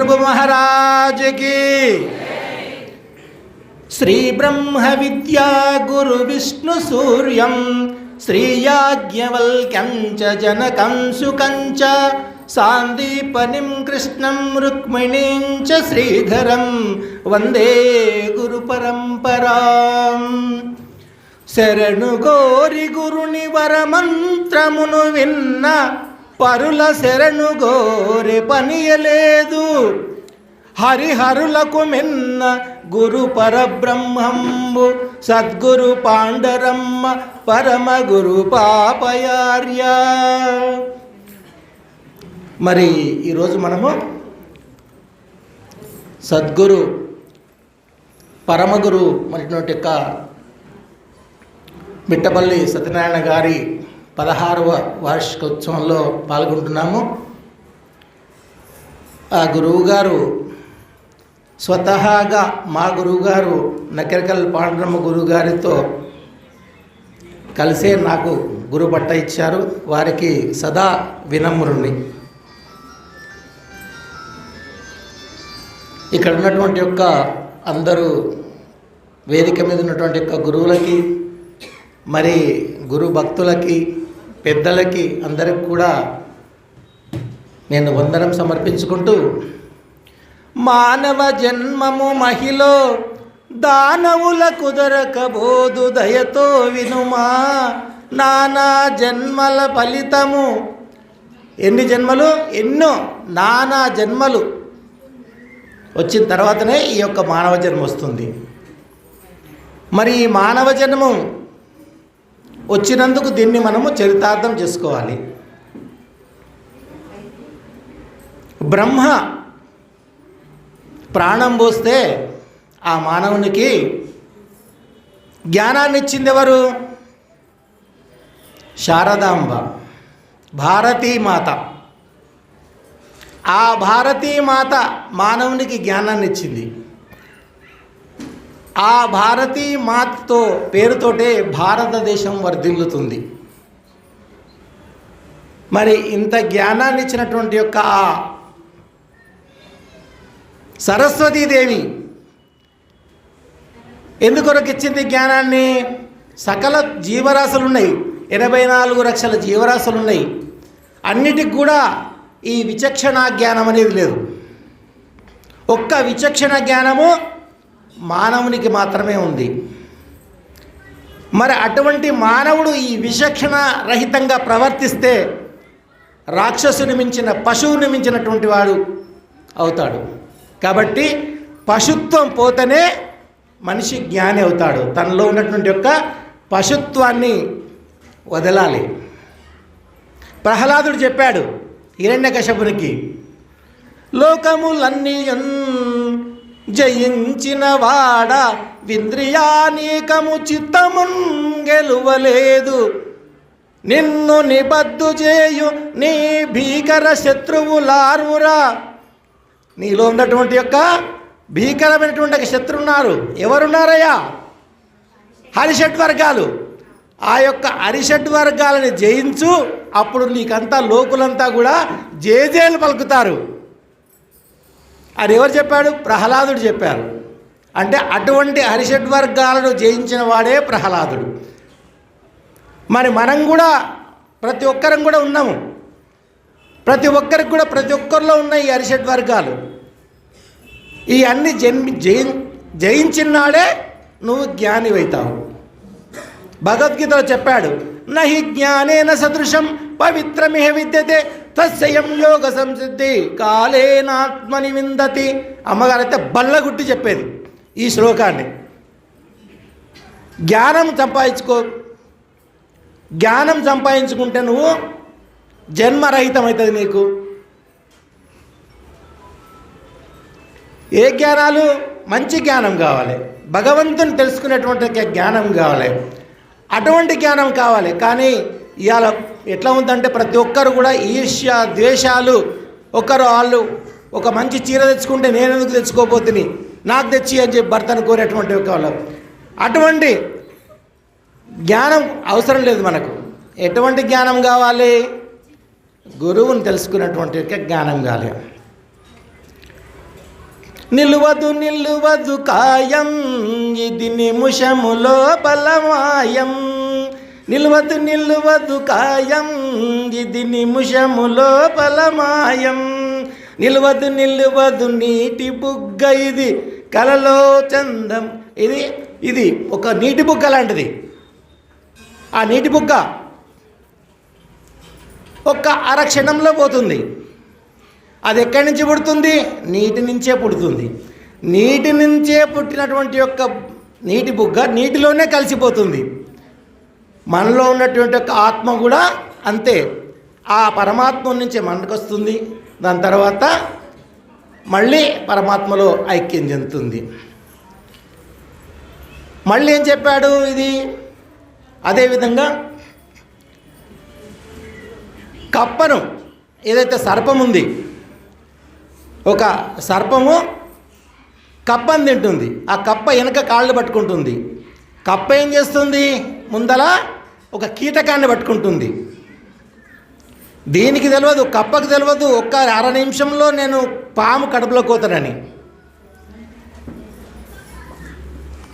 ప్రభు మహారాజుకి. శ్రీ బ్రహ్మ విద్యా గురు విష్ణు సూర్యం శ్రీయాజ్ఞవల్క్యం చ జనకం సుకం చ సాందీపనిం కృష్ణం రుక్మిణీం చ శ్రీధరం వందే గురు పరంపరాం. శరణు గోరి గురుని వరమంత్రమును విన్న పరుల శరణు గోరి పనియలేదు. హరిహరులకు మిన్న గురు పరబ్రహ్మంబు సద్గురు పాండరమ్మ పరమ గురు పాపయార్య. మరి ఈరోజు మనము సద్గురు పరమగురు మరినటువంటి యొక్క మిట్టపల్లి సత్యనారాయణ గారి పదహారవ వార్షికోత్సవంలో పాల్గొంటున్నాము. ఆ గురువుగారు స్వతహాగా మా గురువుగారు నకరికల్ పాండురమ్మ గురువుగారితో కలిసే నాకు గురు పట్ట ఇచ్చారు. వారికి సదా వినమ్రుణ్ణి. ఇక్కడ ఉన్నటువంటి యొక్క అందరూ వేదిక మీద ఉన్నటువంటి యొక్క గురువులకి మరి గురు భక్తులకి పెద్దలకి అందరికి కూడా నేను వందనం సమర్పించుకుంటూ మానవ జన్మము మహిళ దానవుల కుదరకబోదు దయతో వినుమా. నానా జన్మల ఫలితము. ఎన్ని జన్మలు? ఎన్నో నానా జన్మలు. వచ్చిన తర్వాతనే ఈ యొక్క మానవ జన్మ వస్తుంది. మరి ఈ మానవ జన్మం వచ్చినందుకు దీన్ని మనము చరితార్థం చేసుకోవాలి. బ్రహ్మ ప్రాణం పోస్తే ఆ మానవునికి జ్ఞానాన్ని ఇచ్చింది ఎవరు శారదాంబ భారతీమాత. ఆ భారతీమాత మానవునికి జ్ఞానాన్ని ఇచ్చింది ఆ భారతీ మాతతో పేరుతోటే భారతదేశం వర్ధిల్లుతుంది. మరి ఇంత జ్ఞానాన్ని ఇచ్చినటువంటి యొక్క ఆ సరస్వతీదేవి ఎందుకొరకు ఇచ్చింది జ్ఞానాన్ని? సకల జీవరాశులు ఉన్నాయి ఎనభై నాలుగు లక్షల జీవరాశులు ఉన్నాయి అన్నిటికి కూడా ఈ విచక్షణ జ్ఞానం అనేది లేదు. ఒక్క విచక్షణ జ్ఞానము మానవునికి మాత్రమే ఉంది. మరి అటువంటి మానవుడు ఈ విచక్షణ రహితంగా ప్రవర్తిస్తే రాక్షసుని మించిన పశువుని మించినటువంటి వాడు అవుతాడు. కాబట్టి పశుత్వం పోతేనే మనిషి జ్ఞాని అవుతాడు. తనలో ఉన్నటువంటి యొక్క పశుత్వాన్ని వదలాలి. ప్రహ్లాదుడు చెప్పాడు హిరణ్యకశపునికి లోకములన్నీ జయించిన వాడ వింద్రియానీకము చిత్తమున్ గెలువలేదు. నిన్ను నిబద్దు చేయు నీ భీకర శత్రువు లార్వురా నీలో ఉన్నటువంటి యొక్క భీకరమైనటువంటి ఒక శత్రువు ఉన్నారు ఎవరున్నారయ్యా? హరిషడ్ వర్గాలు. ఆ యొక్క అరిషడ్ వర్గాలని జయించు అప్పుడు నీకంతా లోకులంతా కూడా జేజేలు పలుకుతారు. అది ఎవరు చెప్పాడు? ప్రహ్లాదుడు చెప్పారు. అంటే అటువంటి హరిషడ్వర్గాలను జయించిన వాడే ప్రహ్లాదుడు. మరి మనం కూడా ప్రతి ఒక్కరం కూడా ఉన్నాము. ప్రతి ఒక్కరికి కూడా ప్రతి ఒక్కరిలో ఉన్న ఈ అరిషడ్ వర్గాలు. ఈ అన్ని జన్మి జయి జయించినాడే నువ్వు జ్ఞాని అవుతావు. భగవద్గీతలో చెప్పాడు నహి జ్ఞానేన సదృశం పవిత్రమిహ విద్యతే తస్యం యోగ సంసిద్ధి కాలేనాత్మని విందతి. అమ్మగారు అయితే బల్లగుట్టి చెప్పేది ఈ శ్లోకాన్ని. జ్ఞానం సంపాదించుకో. జ్ఞానం సంపాదించుకుంటే నువ్వు జన్మరహితం అవుతుంది నీకు. ఏ జ్ఞానాలు? మంచి జ్ఞానం కావాలి. భగవంతుని తెలుసుకునేటువంటి జ్ఞానం కావాలి. అటువంటి జ్ఞానం కావాలి. కానీ ఇవాళ ఎట్లా ఉందంటే ప్రతి ఒక్కరు కూడా ఈర్ష్య ద్వేషాలు ఒకరు వాళ్ళు ఒక మంచి చీర తెచ్చుకుంటే నేను ఎందుకు తెచ్చుకోబోతుని? నాకు తెచ్చి అని చెప్పి భర్తను కోరేటువంటి ఒక వాళ్ళు. అటువంటి జ్ఞానం అవసరం లేదు మనకు. ఎటువంటి జ్ఞానం కావాలి? గురువుని తెలుసుకున్నటువంటి యొక్క జ్ఞానం కావాలి. నిలువదు నిలువదు కాయం ఇది నిముషములో బలమాయం నిల్వదు నిలువదు కాయం ఇది నిముషము లోపల మాయం. నిల్వదు నిలువదు నీటి బుగ్గ ఇది. కలలో చందం. ఇది ఇది ఒక నీటి బుగ్గ లాంటిది. ఆ నీటి బుగ్గ ఒక్క అరక్షణంలో పోతుంది. అది ఎక్కడి నుంచి పుడుతుంది? నీటి నుంచే పుడుతుంది. నీటి నుంచే పుట్టినటువంటి యొక్క నీటి బుగ్గ నీటిలోనే కలిసిపోతుంది. మనలో ఉన్నటువంటి ఒక ఆత్మ కూడా అంతే. ఆ పరమాత్మ నుంచి మనకు వస్తుంది. దాని తర్వాత మళ్ళీ పరమాత్మలో ఐక్యం చెందుతుంది. మళ్ళీ ఏం చెప్పాడు ఇది? అదేవిధంగా కప్పను ఏదైతే సర్పం ఉంది ఒక సర్పము కప్పను తింటుంది. ఆ కప్ప వెనక కాళ్ళు పట్టుకుంటుంది. కప్ప ఏం చేస్తుంది? ముందల ఒక కీటకాన్ని పట్టుకుంటుంది. దీనికి తెలియదు కప్పకు తెలియదు ఒక్క అర నిమిషంలో నేను పాము కడుపులో కోతానని.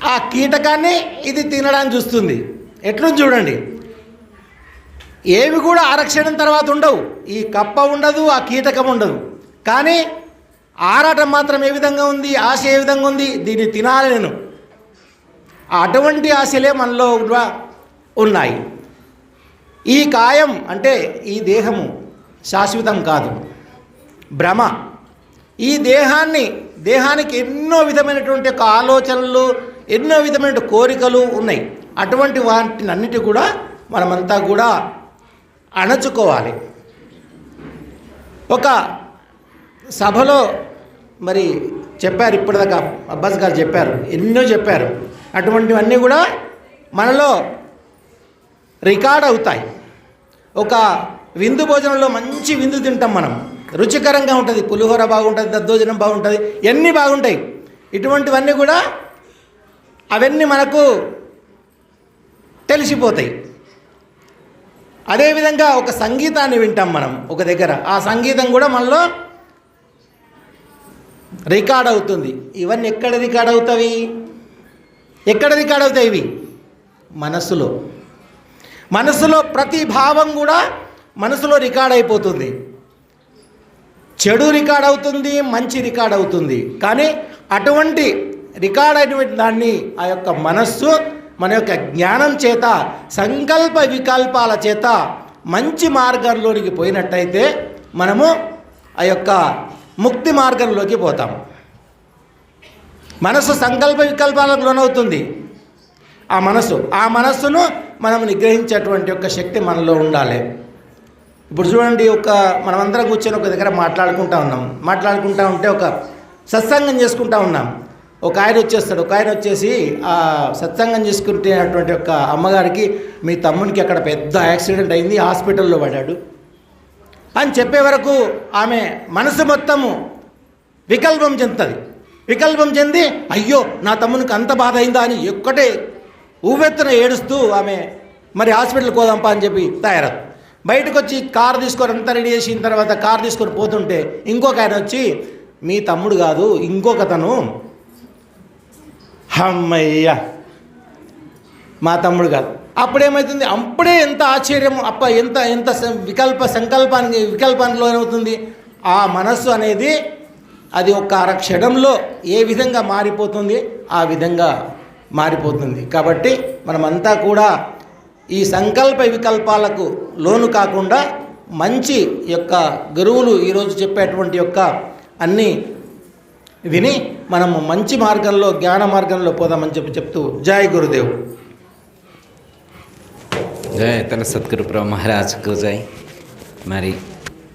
ఆ కీటకాన్ని ఇది తినడానికి చూస్తుంది. ఎట్లుంది చూడండి. ఏవి కూడా ఆరక్షణం తర్వాత ఉండవు. ఈ కప్ప ఉండదు ఆ కీటకం ఉండదు. కానీ ఆరాటం మాత్రం ఏ విధంగా ఉంది? ఆశ ఏ విధంగా ఉంది? దీన్ని తినాలి నేను. అటువంటి ఆశలే మనలో ఉన్నాయి. ఈ కాయం అంటే ఈ దేహము శాశ్వతం కాదు. భ్రమ. ఈ దేహాన్ని దేహానికి ఎన్నో విధమైనటువంటి ఒక ఆలోచనలు ఎన్నో విధమైన కోరికలు ఉన్నాయి. అటువంటి వాటిని అన్నిటి కూడా మనమంతా కూడా అణచుకోవాలి. ఒక సభలో మరి చెప్పారు ఇప్పటిదాకా. అబ్బాస్ గారు చెప్పారు. ఎన్నో చెప్పారు. అటువంటివన్నీ కూడా మనలో రికార్డ్ అవుతాయి. ఒక విందు భోజనంలో మంచి విందు తింటాం మనం. రుచికరంగా ఉంటుంది. పులిహోర బాగుంటుంది దద్దోజనం బాగుంటుంది ఇవన్నీ బాగుంటాయి. ఇటువంటివన్నీ కూడా అవన్నీ మనకు తెలిసిపోతాయి. అదేవిధంగా ఒక సంగీతాన్ని వింటాం మనం ఒక దగ్గర. ఆ సంగీతం కూడా మనలో రికార్డ్ అవుతుంది. ఇవన్నీ ఎక్కడ రికార్డ్ అవుతాయి? ఎక్కడ రికార్డ్ అవుతాయి ఇవి? మనస్సులో. మనసులో ప్రతి భావం కూడా మనసులో రికార్డ్ అయిపోతుంది. చెడు రికార్డ్ అవుతుంది మంచి రికార్డ్ అవుతుంది. కానీ అటువంటి రికార్డ్ అయినటువంటి దాన్ని ఆ యొక్క మనస్సు మన యొక్క జ్ఞానం చేత సంకల్ప వికల్పాల చేత మంచి మార్గంలోనికి పోయినట్టయితే మనము ఆ యొక్క ముక్తి మార్గంలోకి పోతాం. మనసు సంకల్ప వికల్పాలకు లోనవుతుంది. ఆ మనసు ఆ మనస్సును మనం నిగ్రహించేటువంటి ఒక శక్తి మనలో ఉండాలి. ఇప్పుడు చూడండి ఒక మనమందరం కూర్చొని ఒక దగ్గర మాట్లాడుకుంటా ఉన్నాం. మాట్లాడుకుంటా ఉంటే ఒక సత్సంగం చేసుకుంటా ఉన్నాం. ఒక ఆయన వచ్చేస్తాడు. ఒక ఆయన వచ్చేసి ఆ సత్సంగం చేసుకుంటున్నటువంటి ఒక అమ్మగారికి మీ తమ్మునికి అక్కడ పెద్ద యాక్సిడెంట్ అయింది హాస్పిటల్లో పడ్డాడు. అని చెప్పే వరకు ఆమె మనసు మొత్తము వికల్పం చెందుతుంది. వికల్పం చెంది అయ్యో నా తమ్మునికి అంత బాధ అయిందా అని ఒక్కటే ఊవెత్తున ఏడుస్తూ ఆమె మరి హాస్పిటల్కి పోదాంపా అని చెప్పి తయారు బయటకు వచ్చి కారు తీసుకొని అంతా రెడీ చేసిన తర్వాత కారు తీసుకొని పోతుంటే ఇంకొక ఆయన వచ్చి మీ తమ్ముడు కాదు ఇంకొక తను. అమ్మయ్య మా తమ్ముడు కాదు. అప్పుడేమవుతుంది అప్పుడే ఎంత ఆశ్చర్యం అప్ప ఎంత ఎంత వికల్ప సంకల్పానికి వికల్పానికి లోనవుతుంది ఆ మనస్సు అనేది అది ఒక అరక్షణంలో ఏ విధంగా మారిపోతుంది? ఆ విధంగా మారిపోతుంది. కాబట్టి మనమంతా కూడా ఈ సంకల్ప వికల్పాలకు లోను కాకుండా మంచి యొక్క గురువులు ఈరోజు చెప్పేటువంటి యొక్క అన్ని విని మనము మంచి మార్గంలో జ్ఞాన మార్గంలో పోదామని చెప్పి చెప్తూ జై గురుదేవ్. జయ తల సద్గురు ప్రభు మహారాజ్కు జై. మరి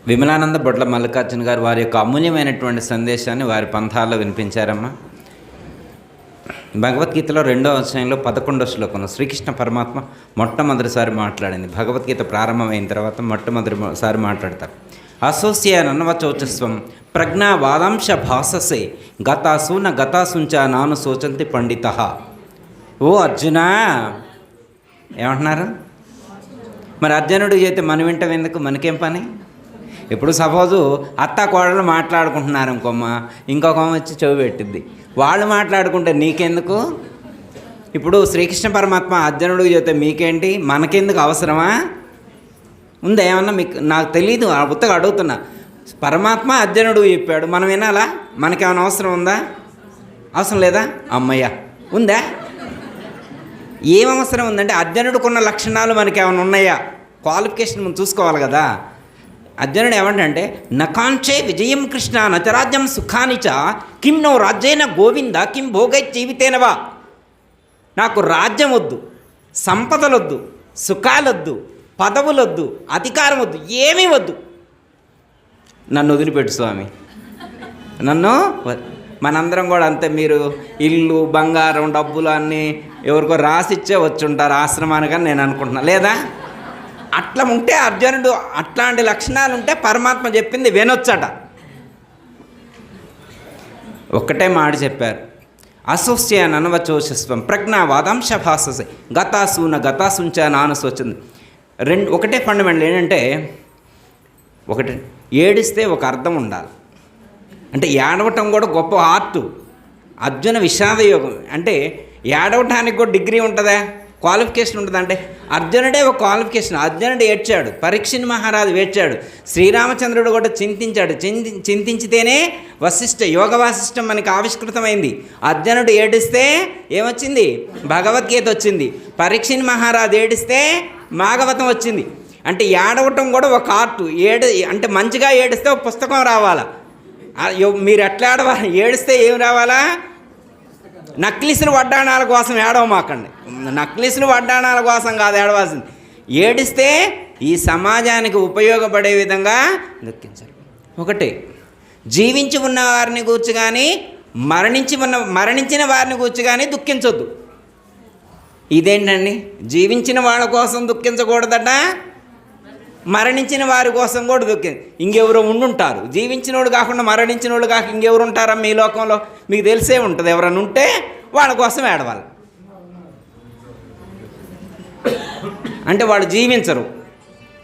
విమలానంద బొడ్ల మల్లికార్జున గారు వారి యొక్క అమూల్యమైనటువంటి సందేశాన్ని వారి పంథాల్లో వినిపించారమ్మా. భగవద్గీతలో రెండో అధ్యాయంలో పదకొండో శ్లోకంలో శ్రీకృష్ణ పరమాత్మ మొట్టమొదటిసారి మాట్లాడింది. భగవద్గీత ప్రారంభమైన తర్వాత మొట్టమొదటిసారి మాట్లాడతారు. అసోసియ నన్నవచోచస్వం ప్రజ్ఞా వాదాంశ భాససే గతాసూన గతాసుంచ నాను శోచంతి పండిత. ఓ అర్జునా! ఏమంటున్నారు? మరి అర్జునుడు అయితే మనం వింటాం ఎందుకు? మనకేం పని? ఇప్పుడు సపోజు అత్త కోడలు మాట్లాడుకుంటున్నారు ఇంకొమ్మ ఇంకొక వచ్చి చెవి పెట్టిద్ది. వాళ్ళు మాట్లాడుకుంటే నీకెందుకు? ఇప్పుడు శ్రీకృష్ణ పరమాత్మ అర్జునుడు చెబితే మీకేంటి? మనకెందుకు అవసరమా? ఉందా ఏమన్నా మీకు? నాకు తెలియదు ఆ ఉత్తగా అడుగుతున్నా. పరమాత్మ అర్జునుడు చెప్పాడు మనం వినాలా? మనకేమైనా అవసరం ఉందా? అవసరం లేదా? అమ్మయ్య ఉందా? ఏం అవసరం ఉందంటే అర్జునుడికున్న లక్షణాలు మనకి ఏమైనా ఉన్నాయా? క్వాలిఫికేషన్ మనం చూసుకోవాలి కదా. అర్జునుడు ఏమంటే నకాంక్షే విజయం కృష్ణ నచరాజ్యం సుఖానిచ కిం నో రాజ్యైన గోవింద కిం భోగై జీవితేనవా నాకు రాజ్యం వద్దు సంపదలొద్దు సుఖాలొద్దు పదవులొద్దు అధికారం వద్దు ఏమీ వద్దు. నన్ను వదిలిపెట్టు స్వామి. నన్ను మనందరం కూడా అంతే మీరు ఇల్లు బంగారం డబ్బులు అన్నీ ఎవరికో రాసిచ్చే వచ్చి ఉంటారు ఆశ్రమానికి నేను అనుకుంటున్నా. లేదా? అట్లా ఉంటే అర్జునుడు అట్లాంటి లక్షణాలు ఉంటే పరమాత్మ చెప్పింది వినొచ్చట. ఒక్కటే మాట చెప్పారు. అసోస్య ననవచోషస్వం ప్రజ్ఞా భాషసే గతాసూన గతాసుంచ నానుసోచింది రెండు ఒకటే ఫండమెంటల్ ఏంటంటే ఒకటి ఏడిస్తే ఒక అర్థం ఉండాలి. అంటే ఏడవటం కూడా గొప్ప ఆర్ట్. అర్జున విషాద యోగం అంటే ఏడవటానికి కూడా డిగ్రీ ఉంటుందా? క్వాలిఫికేషన్ ఉంటుందా అంటే? అర్జునుడే ఒక క్వాలిఫికేషన్. అర్జునుడు ఏడ్చాడు. పరీక్షని మహారాజు ఏడ్చాడు శ్రీరామచంద్రుడు కూడా చింతించాడు. చింతి చింతించితేనే వశిష్ఠ యోగ వాసిష్టం మనకి ఆవిష్కృతమైంది. అర్జునుడు ఏడిస్తే ఏమొచ్చింది? భగవద్గీత వచ్చింది. పరీక్షని మహారాజు ఏడిస్తే మాగవతం వచ్చింది. అంటే ఏడవటం కూడా ఒక ఆర్ట్. ఏడు అంటే మంచిగా ఏడిస్తే ఒక పుస్తకం రావాలా? మీరు ఎట్లా ఆడవా? ఏడిస్తే ఏం రావాలా? నక్లీసులు వడ్డాణాల కోసం ఏడవమాకండి నక్లీసులు వడ్డాణాల కోసం కాదు ఏడవాల్సింది. ఏడిస్తే ఈ సమాజానికి ఉపయోగపడే విధంగా దుఃఖించాలి ఒకటి జీవించి ఉన్న వారిని గూర్చి కానీ మరణించి ఉన్న మరణించిన వారిని గూర్చి కానీ దుఃఖించొద్దు. ఇదేంటండి? జీవించిన వాళ్ళ కోసం దుఃఖించకూడదట. మరణించిన వారి కోసం కూడా దొక్కింది. ఇంకెవరో ఉండుంటారు. జీవించినోడు కాకుండా మరణించినోడు కాక ఇంకెవరు ఉంటారా మీ లోకంలో? మీకు తెలిసే ఉంటుంది. ఎవరైనా ఉంటే వాళ్ళ కోసం ఏడవాలి. అంటే వాళ్ళు జీవించరు.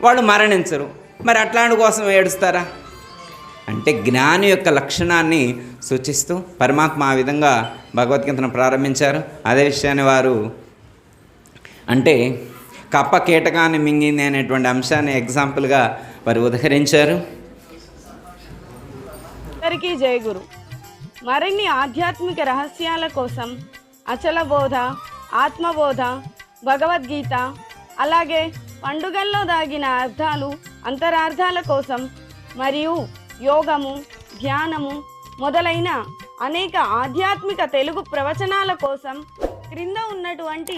వాళ్ళు మరణించరు. మరి అట్లాంటి కోసం ఏడుస్తారా? అంటే జ్ఞాని యొక్క లక్షణాన్ని సూచిస్తూ పరమాత్మ ఆ విధంగా భగవద్గీతను ప్రారంభించారు. అదే విషయాన్ని వారు అంటే కప్ప కీటకాన్ని మింగింది అనేటువంటి అంశాన్ని ఎగ్జాంపుల్గా వారు ఉదహరించారు. అందరికీ జయగురు మరిన్ని ఆధ్యాత్మిక రహస్యాల కోసం అచల బోధ ఆత్మబోధ భగవద్గీత అలాగే పండుగల్లో దాగిన అర్థాలు అంతరార్థాల కోసం మరియు యోగము ధ్యానము మొదలైన అనేక ఆధ్యాత్మిక తెలుగు ప్రవచనాల కోసం క్రింద ఉన్నటువంటి